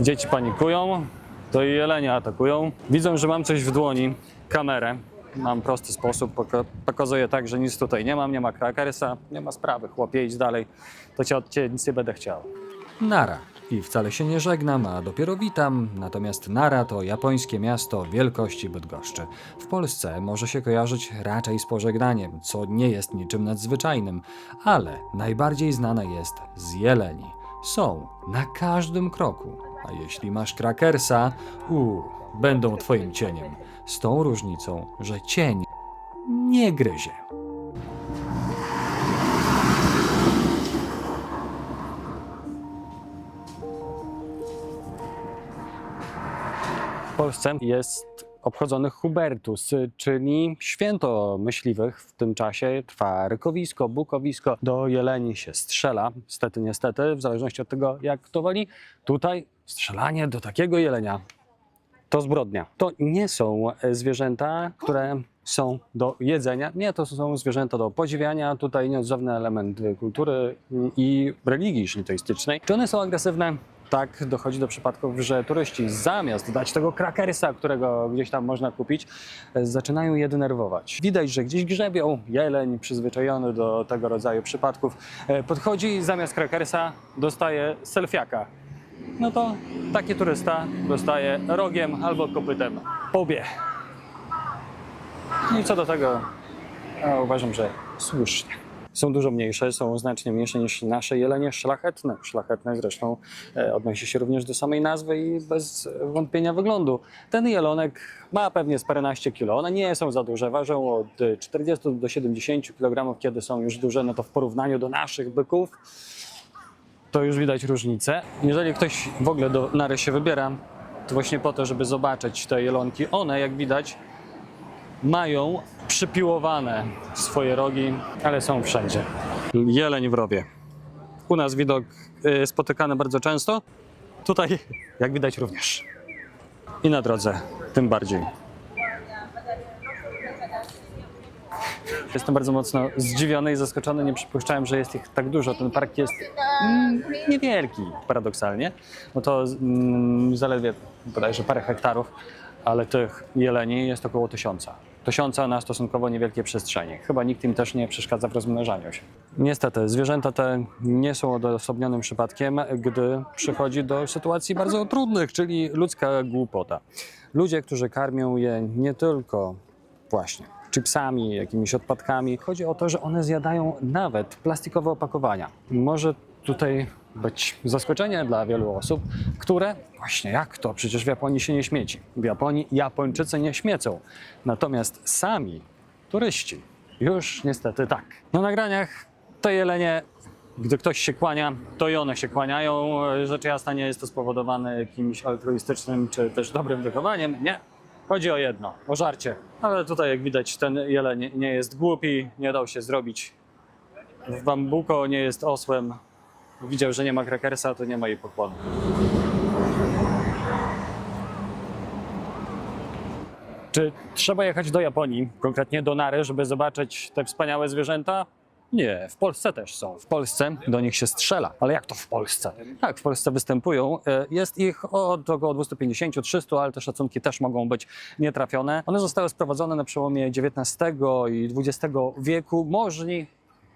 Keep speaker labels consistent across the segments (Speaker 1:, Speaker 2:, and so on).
Speaker 1: Dzieci panikują, to i jelenie atakują. Widzą, że mam coś w dłoni, kamerę. Mam prosty sposób, poka- pokazuję tak, że nic tutaj nie mam, nie ma krakersa, nie ma sprawy, chłopie, idź dalej, to cię od ciebie nic nie będę chciał.
Speaker 2: Nara. I wcale się nie żegnam, a dopiero witam. Natomiast Nara to japońskie miasto wielkości Bydgoszczy. W Polsce może się kojarzyć raczej z pożegnaniem, co nie jest niczym nadzwyczajnym, ale najbardziej znana jest z jeleni. Są na każdym kroku. A jeśli masz krakersa, uuu, będą twoim cieniem. Z tą różnicą, że cień nie gryzie.
Speaker 1: W Polsce jest obchodzony Hubertus, czyli święto myśliwych w tym czasie. Trwa rykowisko, bukowisko, do jeleni się strzela. Niestety, niestety, w zależności od tego, jak to woli. Tutaj strzelanie do takiego jelenia to zbrodnia. To nie są zwierzęta, które są do jedzenia. Nie, to są zwierzęta do podziwiania. Tutaj nieodzowny element kultury i religii szintoistycznej. Czy one są agresywne? Tak, dochodzi do przypadków, że turyści zamiast dać tego krakersa, którego gdzieś tam można kupić, zaczynają je denerwować. Widać, że gdzieś grzebią, jeleń przyzwyczajony do tego rodzaju przypadków e, podchodzi i zamiast krakersa dostaje selfiaka no to taki turysta dostaje rogiem albo kopytem po łbie. No I co do tego, uważam, że słusznie. Są dużo mniejsze, są znacznie mniejsze niż nasze jelenie szlachetne. Szlachetne zresztą e, odnosi się również do samej nazwy i bez wątpienia wyglądu. Ten jelonek ma pewnie z paręnaście kilo. One nie są za duże, ważą od e, 40 do 70 kg, kiedy są już duże, no to w porównaniu do naszych byków to już widać różnicę. Jeżeli ktoś w ogóle do nary się wybiera, to właśnie po to, żeby zobaczyć te jelonki, one jak widać mają przypiłowane swoje rogi, ale są wszędzie. Jeleń w rowie. U nas widok y, spotykany bardzo często, tutaj jak widać również. I na drodze tym bardziej. Jestem bardzo mocno zdziwiony i zaskoczony. Nie przypuszczałem, że jest ich tak dużo. Ten park jest mm, niewielki, paradoksalnie. No to mm, zaledwie bodajże parę hektarów, ale tych jeleni jest około tysiąca. Tysiąca na stosunkowo niewielkiej przestrzeni. Chyba nikt im też nie przeszkadza w rozmnażaniu się. Niestety, zwierzęta te nie są odosobnionym przypadkiem, gdy przychodzi do sytuacji bardzo trudnych, czyli ludzka głupota. Ludzie, którzy karmią je nie tylko właśnie chipsami, jakimiś odpadkami. Chodzi o to, że one zjadają nawet plastikowe opakowania. Może tutaj być zaskoczenie dla wielu osób, które właśnie jak to? Przecież w Japonii się nie śmieci. W Japonii Japończycy nie śmiecą. Natomiast sami turyści już niestety tak. Na nagraniach te jelenie gdy ktoś się kłania, to i one się kłaniają. Rzecz jasna nie jest to spowodowane jakimś altruistycznym czy też dobrym wychowaniem. Nie. Chodzi o jedno, o żarcie. Ale tutaj jak widać ten jeleń nie jest głupi, nie dał się zrobić w bambuko, nie jest osłem. Widział, że nie ma krakersa, to nie ma jej pokłonu. Czy trzeba jechać do Japonii, konkretnie do Nary, żeby zobaczyć te wspaniałe zwierzęta? Nie, w Polsce też są. W Polsce do nich się strzela. Ale jak to w Polsce? Tak, w Polsce występują. E, Jest ich od około 250-300, ale te szacunki też mogą być nietrafione. One zostały sprowadzone na przełomie XIX i XX wieku. Możni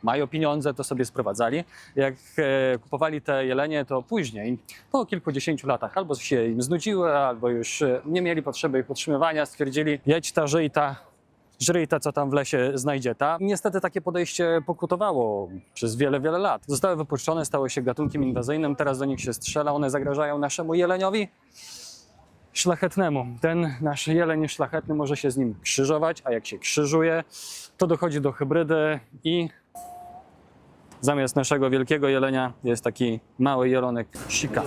Speaker 1: mają pieniądze, to sobie sprowadzali. Jak e, kupowali te jelenie, to później, po kilkudziesięciu latach, albo się im znudziły, albo już e, nie mieli potrzeby ich utrzymywania, stwierdzili, jedź ta, żyj ta, ta, co tam w lesie znajdzie ta. Niestety takie podejście pokutowało przez wiele, wiele lat. Zostały wypuszczone, stały się gatunkiem inwazyjnym, teraz do nich się strzela, one zagrażają naszemu jeleniowi szlachetnemu. Ten nasz jeleń szlachetny może się z nim krzyżować, a jak się krzyżuje, to dochodzi do hybrydy i zamiast naszego wielkiego jelenia jest taki mały jelonek sika.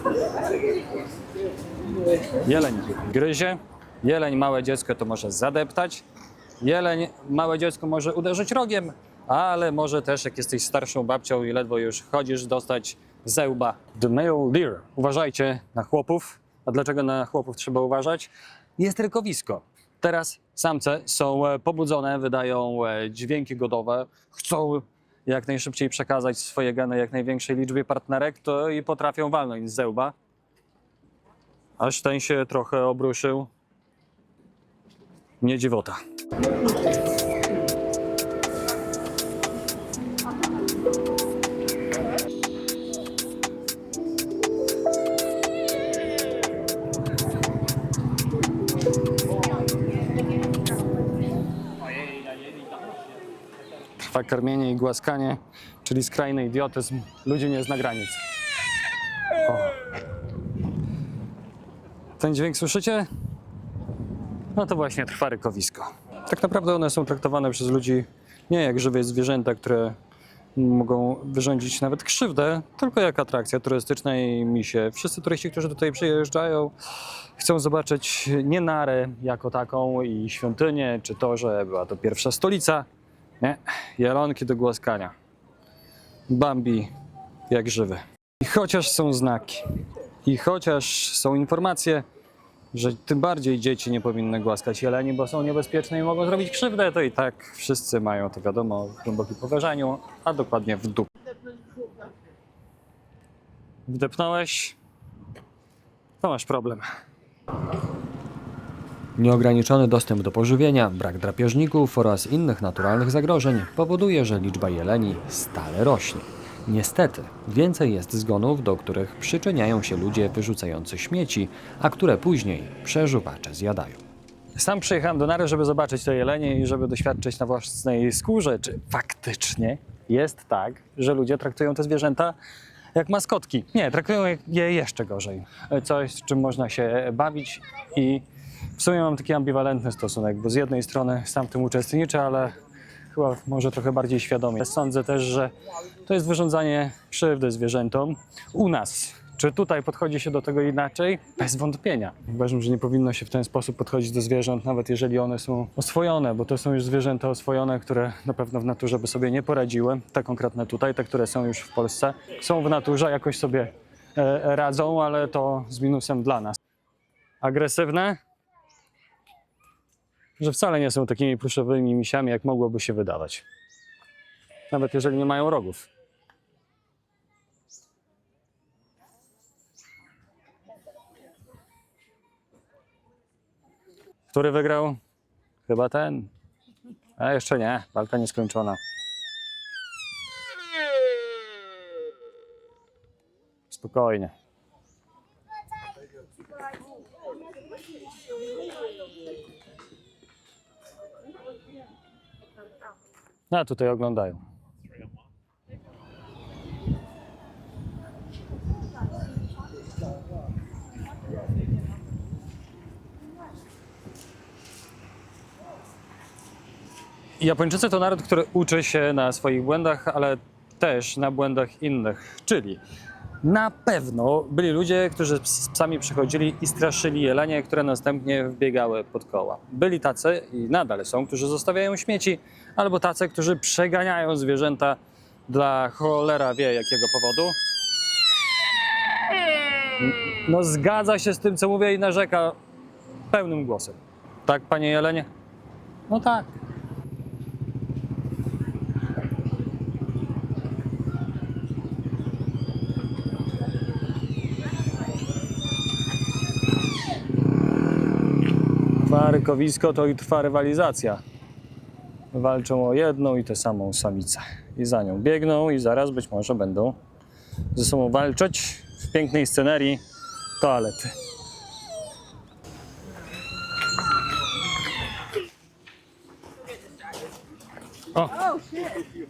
Speaker 1: Jeleń gryzie, jeleń małe dziecko to może zadeptać, jeleń małe dziecko może uderzyć rogiem, ale może też jak jesteś starszą babcią i ledwo już chodzisz, dostać zełba. The male deer. Uważajcie na chłopów. A dlaczego na chłopów trzeba uważać? Jest rykowisko. Teraz samce są e, pobudzone, wydają e, dźwięki godowe, chcą jak najszybciej przekazać swoje geny jak największej liczbie partnerek, to i potrafią walnąć z zełba. aż ten się trochę obruszył. Nie dziwota. Karmienie i głaskanie, czyli skrajny idiotyzm. Ludzi nie zna granic. O. Ten dźwięk słyszycie? No to właśnie trwa rykowisko. Tak naprawdę one są traktowane przez ludzi nie jak żywe zwierzęta, które mogą wyrządzić nawet krzywdę, tylko jak atrakcja turystyczna i mi się wszyscy turyści, którzy tutaj przyjeżdżają, chcą zobaczyć nie Narę jako taką i świątynię, czy to, że była to pierwsza stolica. Nie, jelonki do głaskania. Bambi jak żywy. I chociaż są znaki, i chociaż są informacje, że tym bardziej dzieci nie powinny głaskać jeleni, bo są niebezpieczne i mogą zrobić krzywdę, to i tak wszyscy mają to wiadomo w głębokim poważaniu, a dokładnie w dup. Wdepnąłeś, to masz problem.
Speaker 2: Nieograniczony dostęp do pożywienia, brak drapieżników oraz innych naturalnych zagrożeń powoduje, że liczba jeleni stale rośnie. Niestety, więcej jest zgonów, do których przyczyniają się ludzie wyrzucający śmieci, a które później przeżuwacze zjadają.
Speaker 1: Sam przyjechałem do Nary, żeby zobaczyć te jelenie i żeby doświadczyć na własnej skórze, czy faktycznie jest tak, że ludzie traktują te zwierzęta jak maskotki. Nie, traktują je jeszcze gorzej. Coś, z czym można się bawić i w sumie mam taki ambiwalentny stosunek, bo z jednej strony sam w tym uczestniczę, ale chyba może trochę bardziej świadomie. Sądzę też, że to jest wyrządzanie krzywdy zwierzętom u nas. Czy tutaj podchodzi się do tego inaczej? Bez wątpienia. Uważam, że nie powinno się w ten sposób podchodzić do zwierząt, nawet jeżeli one są oswojone, bo to są już zwierzęta oswojone, które na pewno w naturze by sobie nie poradziły. Te konkretne tutaj, te, które są już w Polsce, są w naturze, jakoś sobie e, radzą, ale to z minusem dla nas. Agresywne? Że wcale nie są takimi pluszowymi misiami, jak mogłoby się wydawać. Nawet jeżeli nie mają rogów. Który wygrał? Chyba ten. A jeszcze nie, walka nieskończona. Spokojnie. A tutaj oglądają. Japończycy to naród, który uczy się na swoich błędach, ale też na błędach innych. Czyli na pewno byli ludzie, którzy z psami przychodzili i straszyli jelenie, które następnie wbiegały pod koła. Byli tacy i nadal są, którzy zostawiają śmieci, albo tacy, którzy przeganiają zwierzęta dla cholera wie jakiego powodu. No zgadza się z tym, co mówię i narzeka pełnym głosem. Tak, panie Jelenie? No tak. Trwa rykowisko, to i trwa rywalizacja. Walczą o jedną i tę samą samicę. I za nią biegną i zaraz być może będą ze sobą walczyć w pięknej scenerii toalety. O,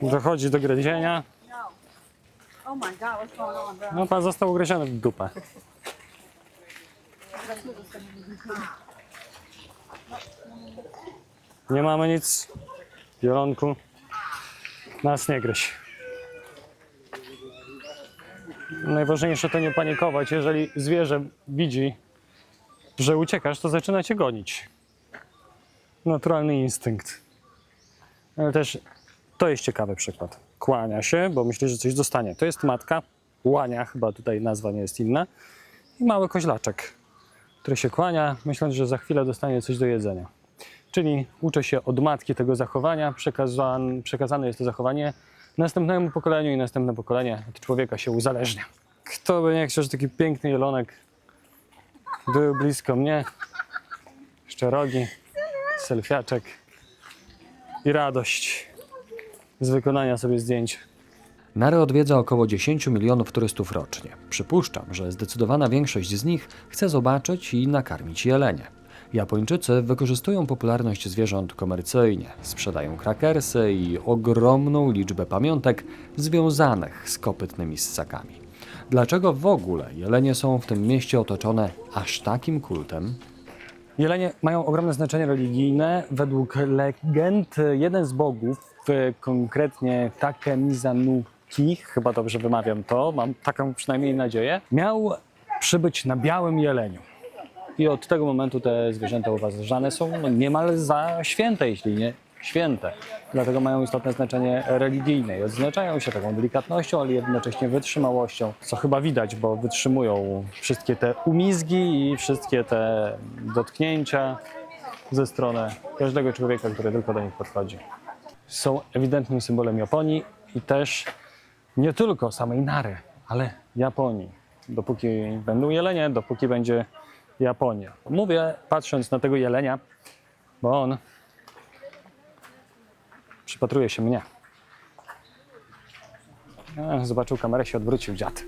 Speaker 1: dochodzi do gryzienia. No pan został ugryziony w dupę. Nie mamy nic. Zielonku. Nas nie gryź. Najważniejsze to nie panikować. Jeżeli zwierzę widzi, że uciekasz, to zaczyna cię gonić. Naturalny instynkt. Ale też to jest ciekawy przykład. Kłania się, bo myśli, że coś dostanie. To jest matka, łania, chyba tutaj nazwa nie jest inna, i mały koźlaczek, który się kłania, myśląc, że za chwilę dostanie coś do jedzenia. Czyli uczę się od matki tego zachowania, przekazan, przekazane jest to zachowanie następnemu pokoleniu i następne pokolenie od człowieka się uzależnia. Kto by nie chciał, że taki piękny jelonek były blisko mnie. Jeszcze rogi, selfiaczek i radość z wykonania sobie zdjęć.
Speaker 2: Narę odwiedza około 10 milionów turystów rocznie. Przypuszczam, że zdecydowana większość z nich chce zobaczyć i nakarmić jelenie. Japończycy wykorzystują popularność zwierząt komercyjnie, sprzedają krakersy i ogromną liczbę pamiątek związanych z kopytnymi ssakami. Dlaczego w ogóle jelenie są w tym mieście otoczone aż takim kultem?
Speaker 1: Jelenie mają ogromne znaczenie religijne. Według legend jeden z bogów, konkretnie Takemizanuki, chyba dobrze wymawiam to, mam taką przynajmniej nadzieję, miał przybyć na białym jeleniu. I od tego momentu te zwierzęta uważane są niemal za święte, jeśli nie święte. Dlatego mają istotne znaczenie religijne i odznaczają się taką delikatnością, ale jednocześnie wytrzymałością, co chyba widać, bo wytrzymują wszystkie te umizgi i wszystkie te dotknięcia ze strony każdego człowieka, który tylko do nich podchodzi. Są ewidentnym symbolem Japonii i też nie tylko samej Nary, ale Japonii. Dopóki będą jelenie, dopóki będzie Japonia. Mówię patrząc na tego jelenia, bo on przypatruje się mnie. Zobaczył kamerę, się odwrócił dziad.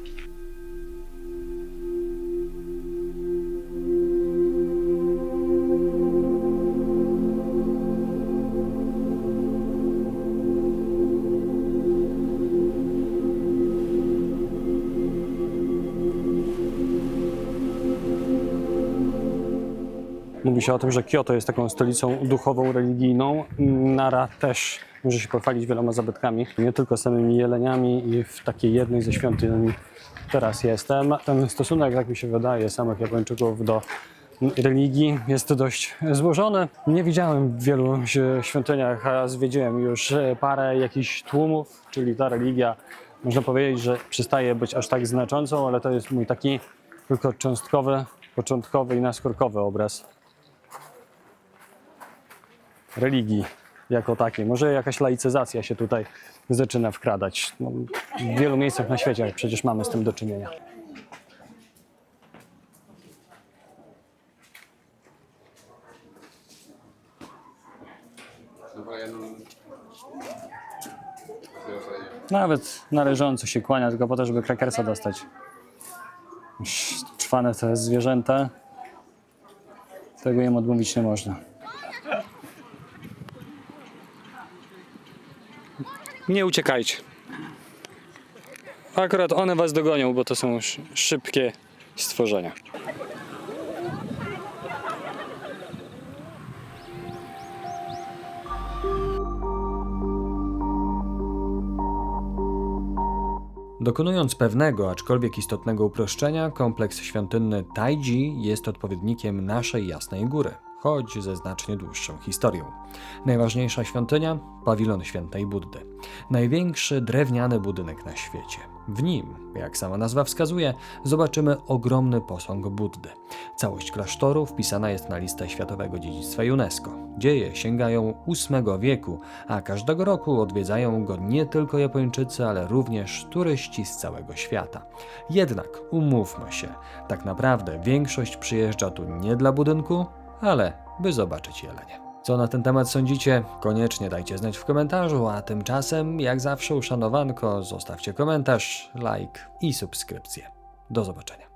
Speaker 1: Mówi się o tym, że Kyoto jest taką stolicą duchową, religijną. Nara też może się pochwalić wieloma zabytkami, nie tylko samymi jeleniami i w takiej jednej ze świątyń teraz jestem. Ten stosunek, jak mi się wydaje, samych Japończyków do religii jest dość złożony. Nie widziałem w wielu świątyniach, a zwiedziłem już parę jakichś tłumów, czyli ta religia można powiedzieć, że przestaje być aż tak znaczącą, ale to jest mój taki tylko cząstkowy, początkowy i naskórkowy obraz religii jako takiej. Może jakaś laicyzacja się tutaj zaczyna wkradać. No, w wielu miejscach na świecie przecież mamy z tym do czynienia. Nawet należąco się kłania tylko po to, żeby krakersa dostać. Czwane te zwierzęta. Tego im odmówić nie można. Nie uciekajcie. Akurat one was dogonią, bo to są sz- szybkie stworzenia.
Speaker 2: Dokonując pewnego, aczkolwiek istotnego uproszczenia, kompleks świątynny Taiji jest odpowiednikiem naszej Jasnej Góry, choć ze znacznie dłuższą historią. Najważniejsza świątynia pawilon świętej Buddy. Największy drewniany budynek na świecie. W nim, jak sama nazwa wskazuje, zobaczymy ogromny posąg Buddy. Całość klasztoru wpisana jest na listę Światowego Dziedzictwa UNESCO. Dzieje sięgają VIII wieku, a każdego roku odwiedzają go nie tylko Japończycy, ale również turyści z całego świata. Jednak umówmy się, tak naprawdę większość przyjeżdża tu nie dla budynku, ale by zobaczyć jelenie. Co na ten temat sądzicie? Koniecznie dajcie znać w komentarzu, a tymczasem, jak zawsze, uszanowanko, zostawcie komentarz, like i subskrypcję. Do zobaczenia.